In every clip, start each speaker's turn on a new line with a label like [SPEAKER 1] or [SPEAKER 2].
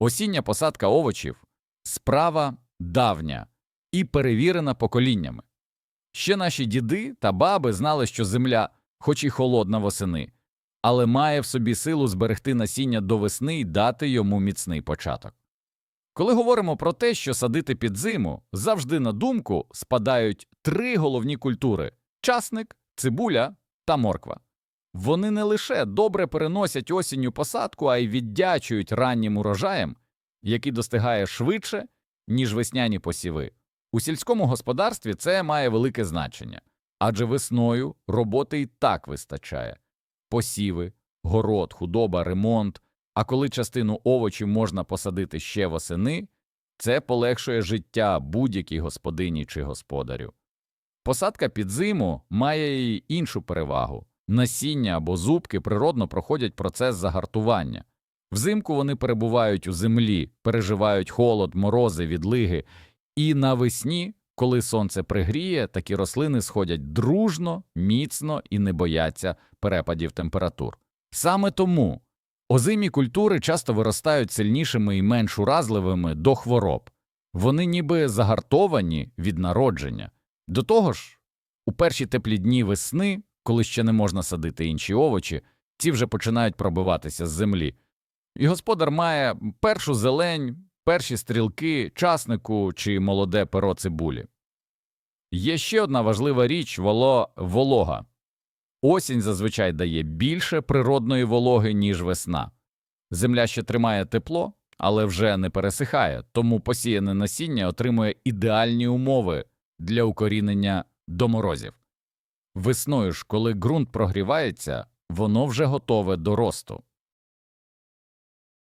[SPEAKER 1] Осіння посадка овочів справа давня і перевірена поколіннями. Ще наші діди та баби знали, що земля, хоч і холодна восени, але має в собі силу зберегти насіння до весни і дати йому міцний початок. Коли говоримо про те, що садити під зиму, завжди на думку спадають три головні культури часник, цибуля та морква. Вони не лише добре переносять осінню посадку, а й віддячують раннім урожаєм, який достигає швидше, ніж весняні посіви. У сільському господарстві це має велике значення, адже весною роботи і так вистачає посіви, город, худоба, ремонт. А коли частину овочів можна посадити ще восени, це полегшує життя будь-якій господині чи господарю. Посадка під зиму має й іншу перевагу. Насіння або зубки природно проходять процес загартування. Взимку вони перебувають у землі, переживають холод, морози, відлиги, і навесні, коли сонце пригріє, такі рослини сходять дружно, міцно і не бояться перепадів температур. Саме тому озимі культури часто виростають сильнішими і менш уразливими до хвороб. Вони ніби загартовані від народження. До того ж, у перші теплі дні весни, коли ще не можна садити інші овочі, ці вже починають пробиватися з землі. І господар має першу зелень, перші стрілки, часнику чи молоде перо цибулі. Є ще одна важлива річ воло... волога. Осінь зазвичай дає більше природної вологи, ніж весна. Земля ще тримає тепло, але вже не пересихає, тому посіяне насіння отримує ідеальні умови для укорінення до морозів. Весною ж, коли ґрунт прогрівається, воно вже готове до росту.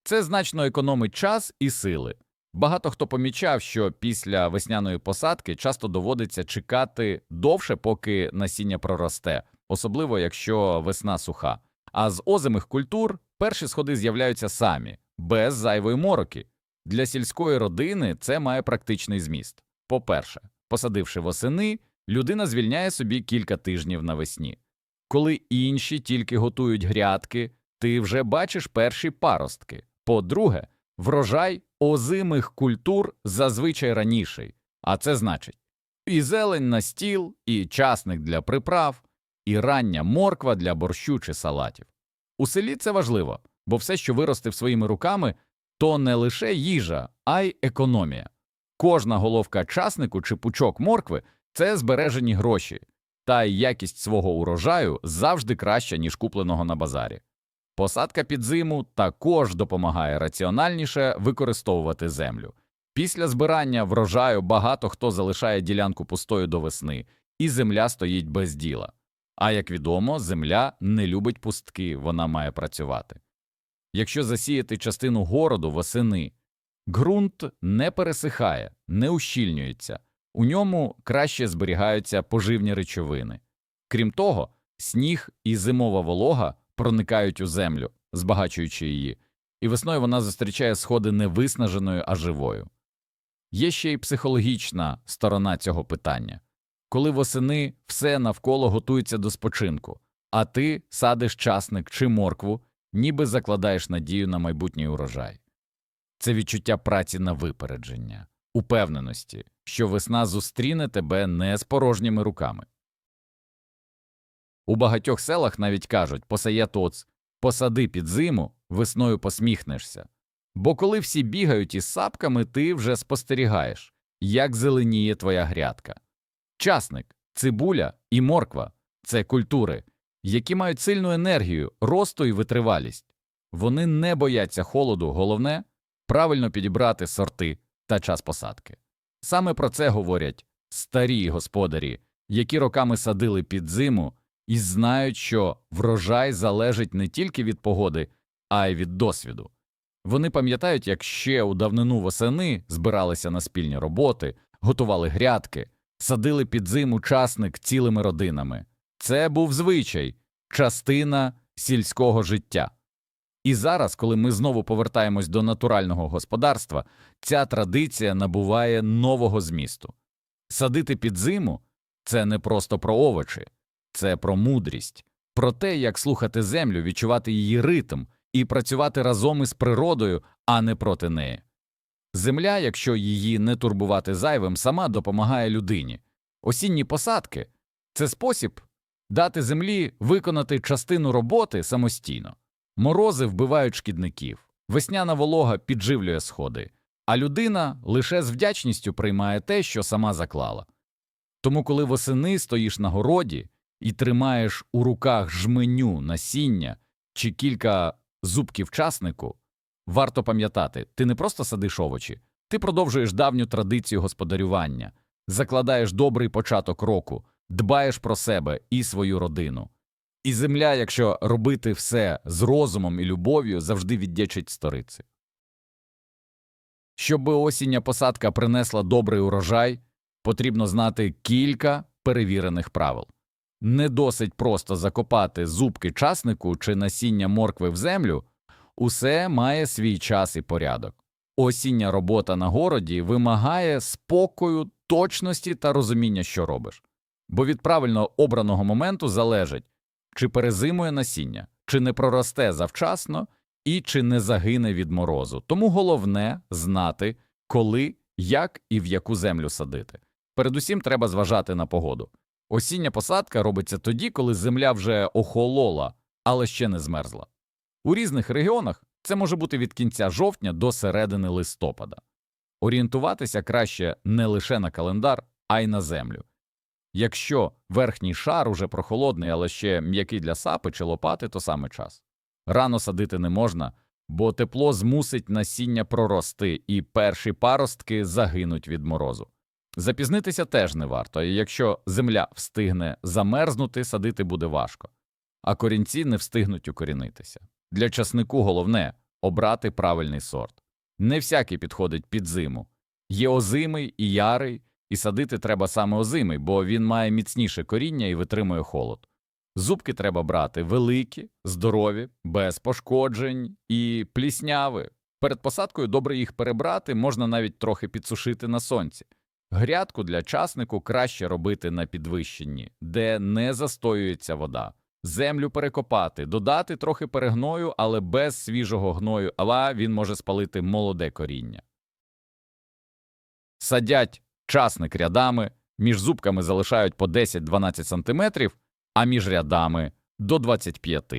[SPEAKER 1] Це значно економить час і сили. Багато хто помічав, що після весняної посадки часто доводиться чекати довше, поки насіння проросте, особливо якщо весна суха. А з озимих культур перші сходи з'являються самі, без зайвої мороки. Для сільської родини це має практичний зміст. По-перше, посадивши восени, людина звільняє собі кілька тижнів навесні. Коли інші тільки готують грядки, ти вже бачиш перші паростки. По-друге, врожай озимих культур зазвичай раніший, а це значить і зелень на стіл, і часник для приправ, і рання морква для борщу чи салатів. У селі це важливо, бо все, що виростив своїми руками, то не лише їжа, а й економія. Кожна головка часнику чи пучок моркви це збережені гроші, та якість свого урожаю завжди краща, ніж купленого на базарі. Посадка під зиму також допомагає раціональніше використовувати землю. Після збирання врожаю багато хто залишає ділянку пустою до весни, і земля стоїть без діла. А як відомо, земля не любить пустки, вона має працювати. Якщо засіяти частину городу восени, ґрунт не пересихає, не ущільнюється, у ньому краще зберігаються поживні речовини. Крім того, сніг і зимова волога проникають у землю, збагачуючи її, і весною вона зустрічає сходи не виснаженою, а живою. Є ще й психологічна сторона цього питання коли восени все навколо готується до спочинку, а ти садиш часник чи моркву, ніби закладаєш надію на майбутній урожай. Це відчуття праці на випередження, упевненості, що весна зустріне тебе не з порожніми руками. У багатьох селах навіть кажуть посає тоц, посади під зиму, весною посміхнешся. Бо коли всі бігають із сапками, ти вже спостерігаєш, як зеленіє твоя грядка. Часник, цибуля і морква це культури, які мають сильну енергію, росту і витривалість. Вони не бояться холоду, головне правильно підібрати сорти та час посадки. Саме про це говорять старі господарі, які роками садили під зиму і знають, що врожай залежить не тільки від погоди, а й від досвіду. Вони пам'ятають, як ще у давнину восени збиралися на спільні роботи, готували грядки, садили під зиму часник цілими родинами. Це був звичай, частина сільського життя. І зараз, коли ми знову повертаємось до натурального господарства, ця традиція набуває нового змісту. Садити під зиму це не просто про овочі, це про мудрість, про те, як слухати землю, відчувати її ритм і працювати разом із природою, а не проти неї. Земля, якщо її не турбувати зайвим, сама допомагає людині. Осінні посадки це спосіб дати землі виконати частину роботи самостійно. Морози вбивають шкідників, весняна волога підживлює сходи, а людина лише з вдячністю приймає те, що сама заклала. Тому, коли восени стоїш на городі і тримаєш у руках жменю насіння чи кілька зубків часнику, варто пам'ятати, ти не просто садиш овочі, ти продовжуєш давню традицію господарювання, закладаєш добрий початок року, дбаєш про себе і свою родину. І земля, якщо робити все з розумом і любов'ю, завжди віддячить сториці. Щоб осіння посадка принесла добрий урожай, потрібно знати кілька перевірених правил. Не досить просто закопати зубки часнику чи насіння моркви в землю, усе має свій час і порядок. Осіння робота на городі вимагає спокою, точності та розуміння, що робиш. Бо від правильно обраного моменту залежить, чи перезимує насіння, чи не проросте завчасно і чи не загине від морозу. Тому головне знати, коли, як і в яку землю садити. Передусім треба зважати на погоду. Осіння посадка робиться тоді, коли земля вже охолола, але ще не змерзла. У різних регіонах це може бути від кінця жовтня до середини листопада. Орієнтуватися краще не лише на календар, а й на землю. Якщо верхній шар уже прохолодний, але ще м'який для сапи чи лопати, то саме час. Рано садити не можна, бо тепло змусить насіння прорости, і перші паростки загинуть від морозу. Запізнитися теж не варто, і якщо земля встигне замерзнути, садити буде важко, а корінці не встигнуть укорінитися. Для часнику головне обрати правильний сорт. Не всякий підходить під зиму. Є озимий і ярий, і садити треба саме озимий, бо він має міцніше коріння і витримує холод. Зубки треба брати великі, здорові, без пошкоджень і плісняви. Перед посадкою добре їх перебрати, можна навіть трохи підсушити на сонці. Грядку для часнику краще робити на підвищенні, де не застоюється вода. Землю перекопати, додати трохи перегною, але без свіжого гною, але він може спалити молоде коріння. Садять часник рядами, між зубками залишають по 10-12 см, а між рядами до 25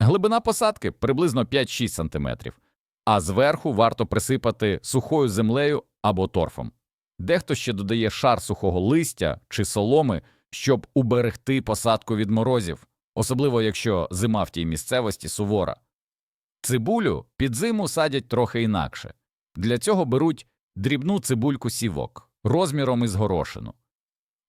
[SPEAKER 1] Глибина посадки приблизно 5-6 см, а зверху варто присипати сухою землею або торфом. Дехто ще додає шар сухого листя чи соломи, щоб уберегти посадку від морозів, особливо якщо зима в тій місцевості сувора. Цибулю під зиму садять трохи інакше. Для цього беруть дрібну цибульку сівок розміром із горошину.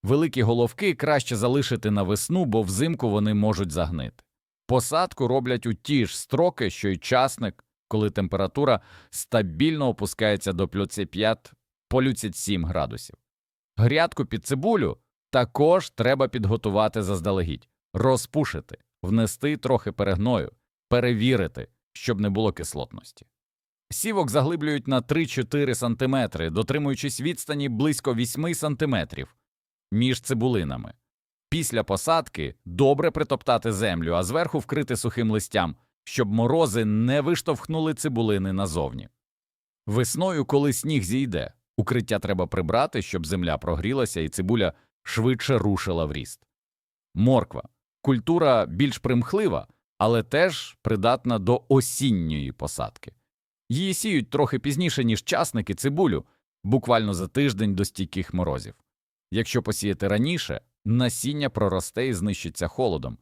[SPEAKER 1] Великі головки краще залишити на весну, бо взимку вони можуть загнити. Посадку роблять у ті ж строки, що й часник, коли температура стабільно опускається до 55 по 7 градусів. Грядку під цибулю також треба підготувати заздалегідь, розпушити, внести трохи перегною, перевірити, щоб не було кислотності. Сівок заглиблюють на 3-4 см, дотримуючись відстані близько 8 см між цибулинами. Після посадки добре притоптати землю, а зверху вкрити сухим листям, щоб морози не виштовхнули цибулини назовні. Весною, коли сніг зійде, укриття треба прибрати, щоб земля прогрілася і цибуля швидше рушила в ріст. Морква культура більш примхлива, але теж придатна до осінньої посадки. Її сіють трохи пізніше, ніж часники цибулю, буквально за тиждень до стійких морозів. Якщо посіяти раніше, насіння проросте і знищиться холодом.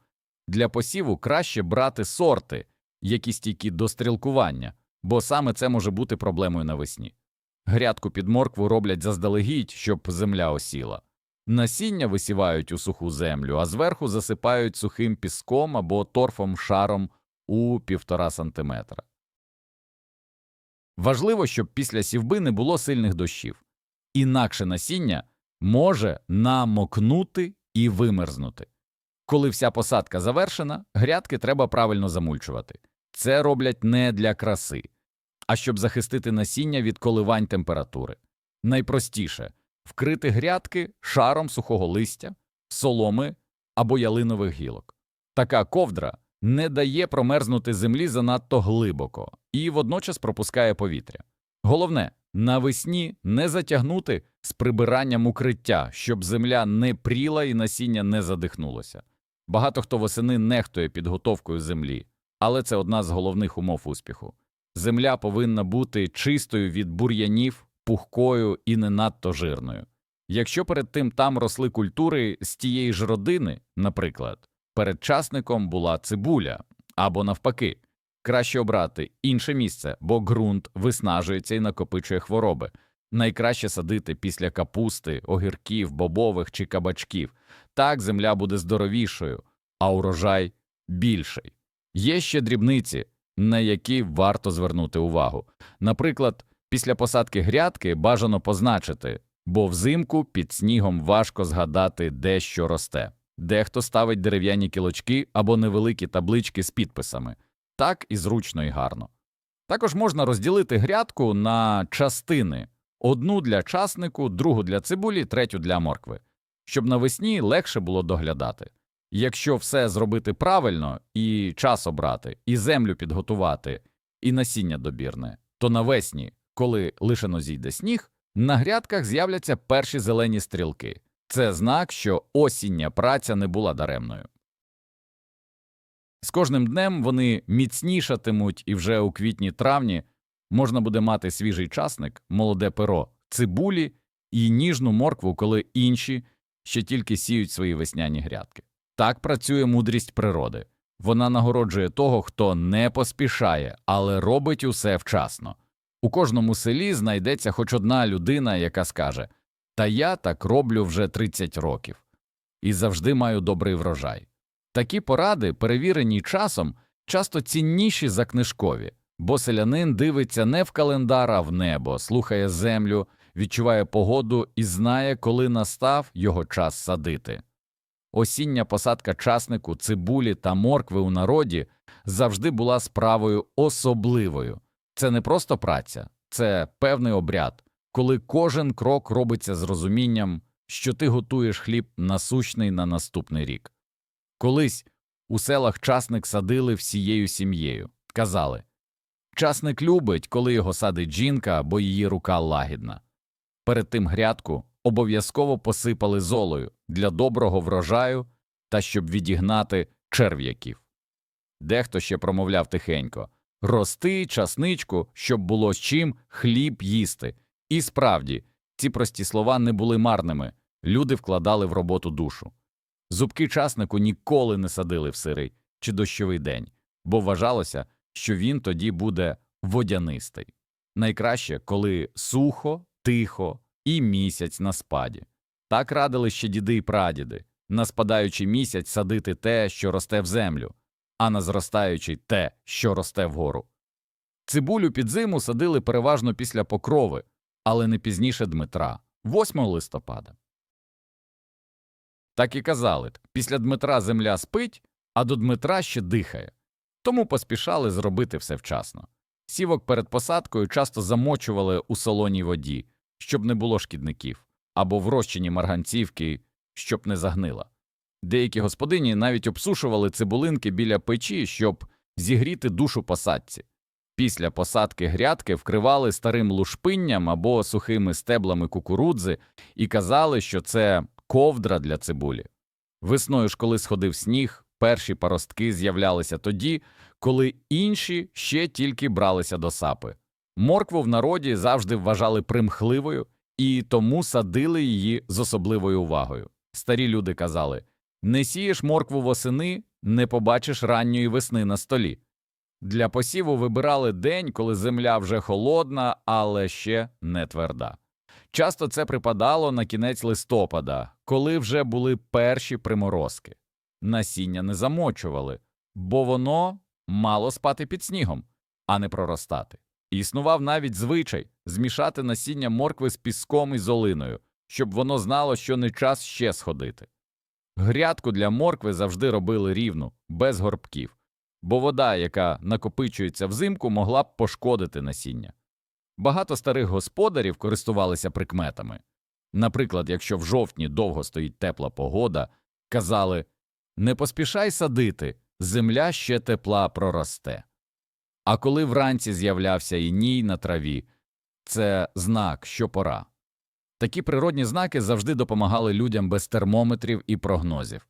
[SPEAKER 1] Для посіву краще брати сорти, які стійкі до стрілкування, бо саме це може бути проблемою навесні. Грядку під моркву роблять заздалегідь, щоб земля осіла. Насіння висівають у суху землю, а зверху засипають сухим піском або торфом шаром у півтора сантиметра. Важливо, щоб після сівби не було сильних дощів, інакше насіння може намокнути і вимерзнути. Коли вся посадка завершена, грядки треба правильно замульчувати. Це роблять не для краси, а щоб захистити насіння від коливань температури. Найпростіше вкрити грядки шаром сухого листя, соломи або ялинових гілок. Така ковдра не дає промерзнути землі занадто глибоко і водночас пропускає повітря. Головне, навесні не затягнути з прибиранням укриття, щоб земля не пріла і насіння не задихнулося. Багато хто восени нехтує підготовкою землі, але це одна з головних умов успіху. Земля повинна бути чистою від бур'янів, пухкою і не надто жирною. Якщо перед тим там росли культури з тієї ж родини, наприклад, перед часником була цибуля або навпаки, краще обрати інше місце, бо ґрунт виснажується і накопичує хвороби. Найкраще садити після капусти, огірків, бобових чи кабачків. Так земля буде здоровішою, а урожай більший. Є ще дрібниці, на які варто звернути увагу. Наприклад, після посадки грядки бажано позначити, бо взимку під снігом важко згадати, де що росте. Дехто ставить дерев'яні кілочки або невеликі таблички з підписами. Так і зручно і гарно. Також можна розділити грядку на частини одну для часнику, другу для цибулі, третю для моркви, щоб навесні легше було доглядати. Якщо все зробити правильно і час обрати, і землю підготувати, і насіння добірне, то навесні, коли лишено зійде сніг, на грядках з'являться перші зелені стрілки. Це знак, що осіння праця не була даремною. З кожним днем вони міцнішатимуть, і вже у квітні-травні можна буде мати свіжий часник, молоде перо, цибулі і ніжну моркву, коли інші ще тільки сіють свої весняні грядки. Так працює мудрість природи. Вона нагороджує того, хто не поспішає, але робить усе вчасно. У кожному селі знайдеться хоч одна людина, яка скаже Та я так роблю вже 30 років і завжди маю добрий врожай. Такі поради, перевірені часом, часто цінніші за книжкові, бо селянин дивиться не в календар, а в небо, слухає землю, відчуває погоду і знає, коли настав його час садити. Осіння посадка часнику, цибулі та моркви у народі завжди була справою особливою. Це не просто праця, це певний обряд, коли кожен крок робиться з розумінням, що ти готуєш хліб насущний на наступний рік. Колись у селах часник садили всією сім'єю, казали часник любить, коли його садить жінка, бо її рука лагідна. Перед тим грядку обов'язково посипали золою для доброго врожаю та щоб відігнати черв'яків. Дехто ще промовляв тихенько рости, часничку, щоб було з чим хліб їсти. І справді, ці прості слова не були марними, люди вкладали в роботу душу. Зубки часнику ніколи не садили в сирий чи дощовий день, бо вважалося, що він тоді буде водянистий. Найкраще, коли сухо, тихо і місяць на спаді. Так радили ще діди й прадіди на спадаючий місяць садити те, що росте в землю, а на зростаючий те, що росте вгору. Цибулю під зиму садили переважно після покрови, але не пізніше Дмитра, 8 листопада. Так і казали після Дмитра земля спить, а до Дмитра ще дихає, тому поспішали зробити все вчасно. Сівок перед посадкою часто замочували у солоній воді, щоб не було шкідників, або в розчині марганцівки, щоб не загнила. Деякі господині навіть обсушували цибулинки біля печі, щоб зігріти душу посадці. Після посадки грядки вкривали старим лушпинням або сухими стеблами кукурудзи і казали, що це ковдра для цибулі. Весною ж, коли сходив сніг, перші паростки з'являлися тоді, коли інші ще тільки бралися до сапи. Моркву в народі завжди вважали примхливою і тому садили її з особливою увагою. Старі люди казали не сієш моркву восени, не побачиш ранньої весни на столі. Для посіву вибирали день, коли земля вже холодна, але ще не тверда. Часто це припадало на кінець листопада, коли вже були перші приморозки. Насіння не замочували, бо воно мало спати під снігом, а не проростати. Існував навіть звичай змішати насіння моркви з піском і золиною, щоб воно знало, що не час ще сходити. Грядку для моркви завжди робили рівну, без горбків, бо вода, яка накопичується взимку, могла б пошкодити насіння. Багато старих господарів користувалися прикметами. Наприклад, якщо в жовтні довго стоїть тепла погода, казали не поспішай садити, земля ще тепла проросте. А коли вранці з'являвся іній на траві, це знак, що пора. Такі природні знаки завжди допомагали людям без термометрів і прогнозів.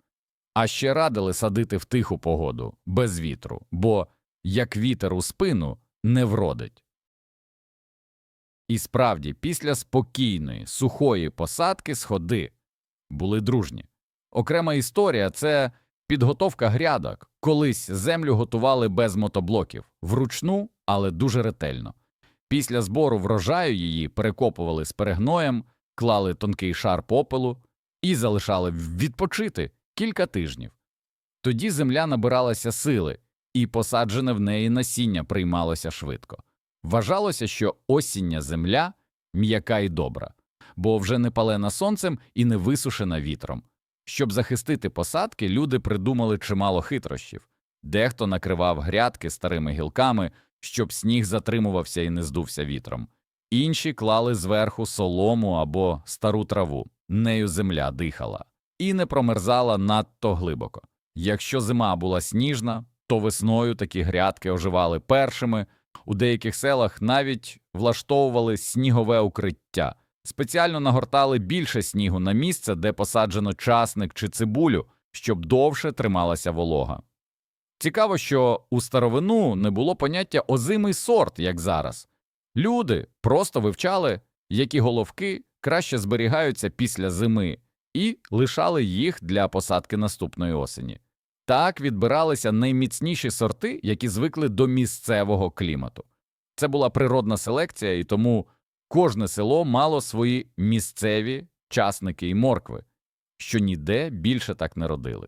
[SPEAKER 1] А ще радили садити в тиху погоду, без вітру, бо як вітер у спину не вродить. І справді, після спокійної, сухої посадки сходи були дружні. Окрема історія це підготовка грядок. Колись землю готували без мотоблоків, вручну, але дуже ретельно. Після збору врожаю її перекопували з перегноєм, клали тонкий шар попелу і залишали відпочити кілька тижнів. Тоді земля набиралася сили, і посаджене в неї насіння приймалося швидко. Вважалося, що осіння земля м'яка і добра, бо вже не палена сонцем і не висушена вітром. Щоб захистити посадки, люди придумали чимало хитрощів. Дехто накривав грядки старими гілками, щоб сніг затримувався і не здувся вітром. Інші клали зверху солому або стару траву, нею земля дихала, і не промерзала надто глибоко. Якщо зима була сніжна, то весною такі грядки оживали першими, у деяких селах навіть влаштовували снігове укриття, спеціально нагортали більше снігу на місце, де посаджено часник чи цибулю, щоб довше трималася волога. Цікаво, що у старовину не було поняття озимий сорт, як зараз. Люди просто вивчали, які головки краще зберігаються після зими, і лишали їх для посадки наступної осені. Так відбиралися найміцніші сорти, які звикли до місцевого клімату. Це була природна селекція, і тому кожне село мало свої місцеві часники і моркви, що ніде більше так не родили.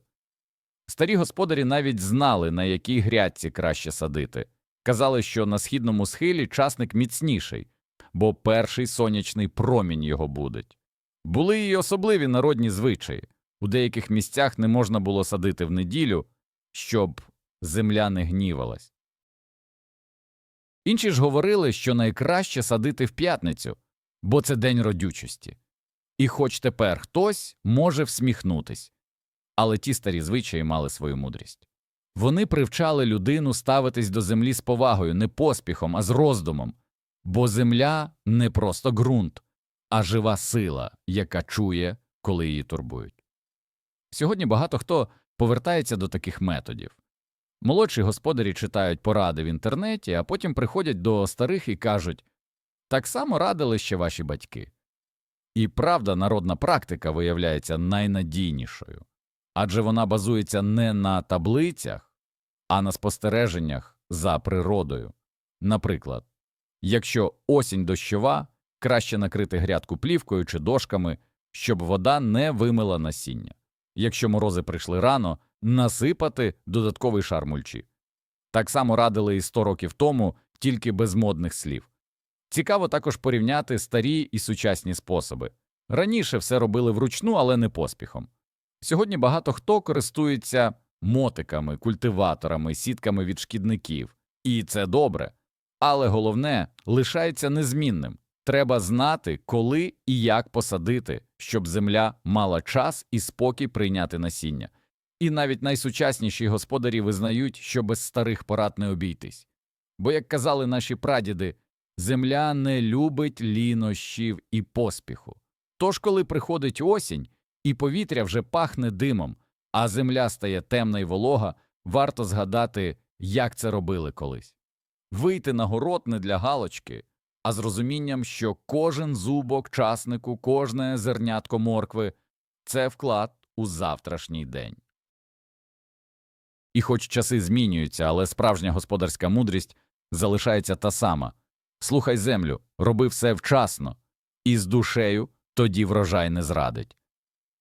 [SPEAKER 1] Старі господарі навіть знали, на якій грядці краще садити. Казали, що на східному схилі часник міцніший, бо перший сонячний промінь його будить. Були й особливі народні звичаї. У деяких місцях не можна було садити в неділю, щоб земля не гнівалась. Інші ж говорили, що найкраще садити в п'ятницю, бо це день родючості. І хоч тепер хтось може всміхнутись, але ті старі звичаї мали свою мудрість. Вони привчали людину ставитись до землі з повагою, не поспіхом, а з роздумом, бо земля не просто ґрунт, а жива сила, яка чує, коли її турбують. Сьогодні багато хто повертається до таких методів. Молодші господарі читають поради в інтернеті, а потім приходять до старих і кажуть так само радили ще ваші батьки. І правда, народна практика виявляється найнадійнішою, адже вона базується не на таблицях, а на спостереженнях за природою. Наприклад, якщо осінь дощова, краще накрити грядку плівкою чи дошками, щоб вода не вимила насіння. Якщо морози прийшли рано, насипати додатковий шар мульчі. Так само радили і 100 років тому, тільки без модних слів. Цікаво також порівняти старі і сучасні способи. Раніше все робили вручну, але не поспіхом. Сьогодні багато хто користується мотиками, культиваторами, сітками від шкідників, і це добре. Але головне лишається незмінним треба знати, коли і як посадити, щоб земля мала час і спокій прийняти насіння. І навіть найсучасніші господарі визнають, що без старих порад не обійтись. Бо, як казали наші прадіди, земля не любить лінощів і поспіху. Тож, коли приходить осінь, і повітря вже пахне димом, а земля стає темна й волога, варто згадати, як це робили колись. Вийти на город не для галочки, а з розумінням, що кожен зубок часнику, кожне зернятко моркви це вклад у завтрашній день. І хоч часи змінюються, але справжня господарська мудрість залишається та сама слухай землю, роби все вчасно, і з душею тоді врожай не зрадить.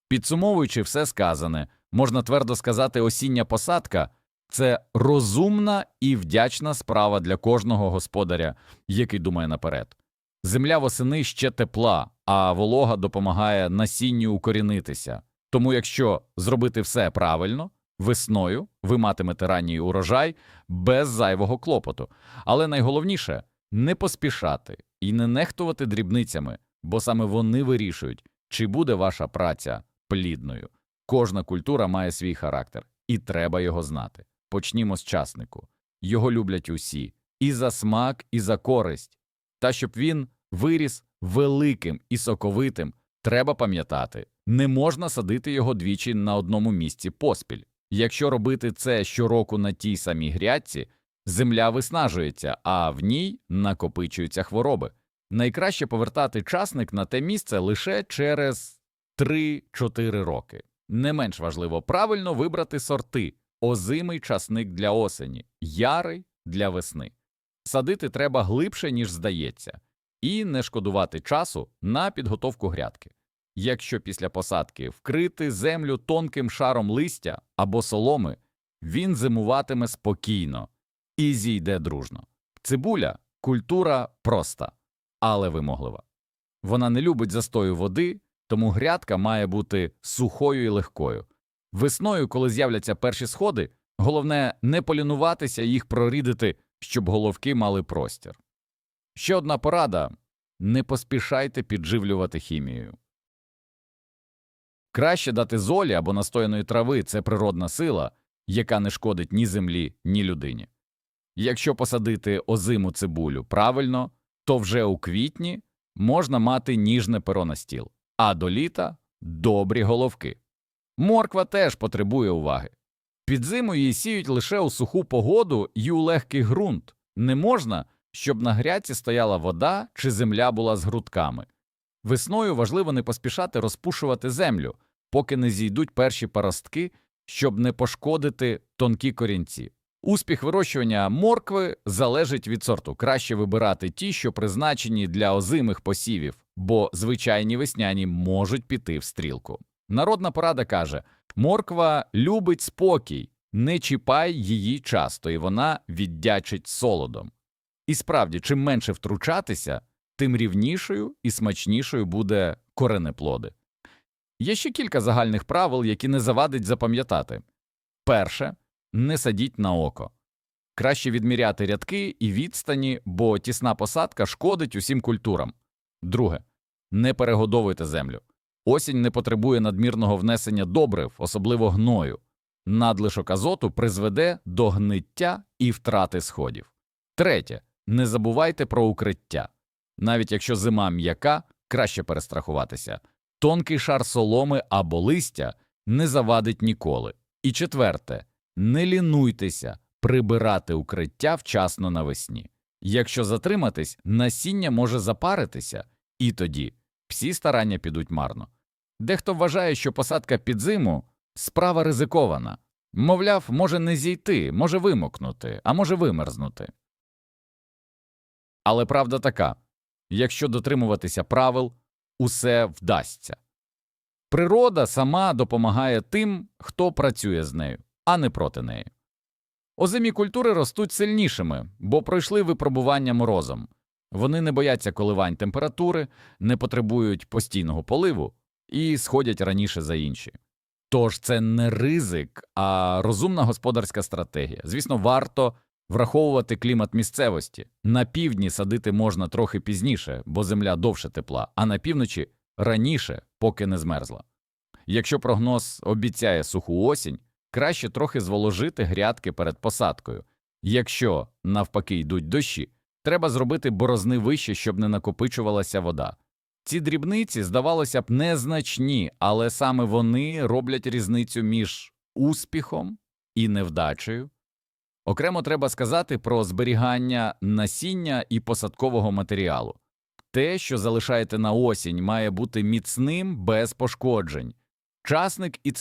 [SPEAKER 1] Підсумовуючи все сказане, можна твердо сказати, осіння посадка це розумна і вдячна справа для кожного господаря, який думає наперед. Земля восени ще тепла, а волога допомагає насінню укорінитися. Тому, якщо зробити все правильно, весною ви матимете ранній урожай без зайвого клопоту. Але найголовніше не поспішати і не нехтувати дрібницями, бо саме вони вирішують, чи буде ваша праця плідною. Кожна культура має свій характер, і треба його знати. Почнімо з часнику. Його люблять усі і за смак, і за користь. Та щоб він виріс великим і соковитим, треба пам'ятати, не можна садити його двічі на одному місці поспіль. Якщо робити це щороку на тій самій грядці, земля виснажується, а в ній накопичуються хвороби. Найкраще повертати часник на те місце лише через 3-4 роки. Не менш важливо правильно вибрати сорти озимий часник для осені, ярий для весни. Садити треба глибше, ніж здається, і не шкодувати часу на підготовку грядки. Якщо після посадки вкрити землю тонким шаром листя або соломи, він зимуватиме спокійно і зійде дружно. Цибуля культура проста, але вимоглива. Вона не любить застою води, тому грядка має бути сухою і легкою. Весною, коли з'являться перші сходи, головне не полінуватися їх прорідити, щоб головки мали простір. Ще одна порада не поспішайте підживлювати хімією. Краще дати золі або настояної трави це природна сила, яка не шкодить ні землі, ні людині. Якщо посадити озиму цибулю правильно, то вже у квітні можна мати ніжне перо на стіл, а до літа добрі головки. Морква теж потребує уваги. Під зиму її сіють лише у суху погоду і у легкий ґрунт. Не можна, щоб на грядці стояла вода чи земля була з грудками. Весною важливо не поспішати розпушувати землю, поки не зійдуть перші паростки, щоб не пошкодити тонкі корінці. Успіх вирощування моркви залежить від сорту. Краще вибирати ті, що призначені для озимих посівів, бо звичайні весняні можуть піти в стрілку. Народна порада каже: морква любить спокій, не чіпай її часто, і вона віддячить солодом. І справді, чим менше втручатися, тим рівнішою і смачнішою буде коренеплоди. Є ще кілька загальних правил, які не завадить запам'ятати. Перше не садіть на око. Краще відміряти рядки і відстані, бо тісна посадка шкодить усім культурам. Друге не перегодовуйте землю. Осінь не потребує надмірного внесення добрив, особливо гною. Надлишок азоту призведе до гниття і втрати сходів. Третє не забувайте про укриття. Навіть якщо зима м'яка, краще перестрахуватися. Тонкий шар соломи або листя не завадить ніколи. І четверте не лінуйтеся прибирати укриття вчасно навесні. Якщо затриматись, насіння може запаритися, і тоді всі старання підуть марно. Дехто вважає, що посадка під зиму справа ризикована. Мовляв, може не зійти, може вимокнути, а може вимерзнути. Але правда така якщо дотримуватися правил, усе вдасться. Природа сама допомагає тим, хто працює з нею, а не проти неї. Озимі культури ростуть сильнішими, бо пройшли випробування морозом. Вони не бояться коливань температури, не потребують постійного поливу і сходять раніше за інші. Тож це не ризик, а розумна господарська стратегія. Звісно, варто враховувати клімат місцевості. На півдні садити можна трохи пізніше, бо земля довше тепла, а на півночі раніше, поки не змерзла. Якщо прогноз обіцяє суху осінь, краще трохи зволожити грядки перед посадкою. Якщо, навпаки, йдуть дощі, треба зробити борозни вище, щоб не накопичувалася вода. Ці дрібниці, здавалося б, незначні, але саме вони роблять різницю між успіхом і невдачею. Окремо треба сказати про зберігання насіння і посадкового матеріалу. Те, що залишаєте на осінь, має бути міцним без пошкоджень. Часник і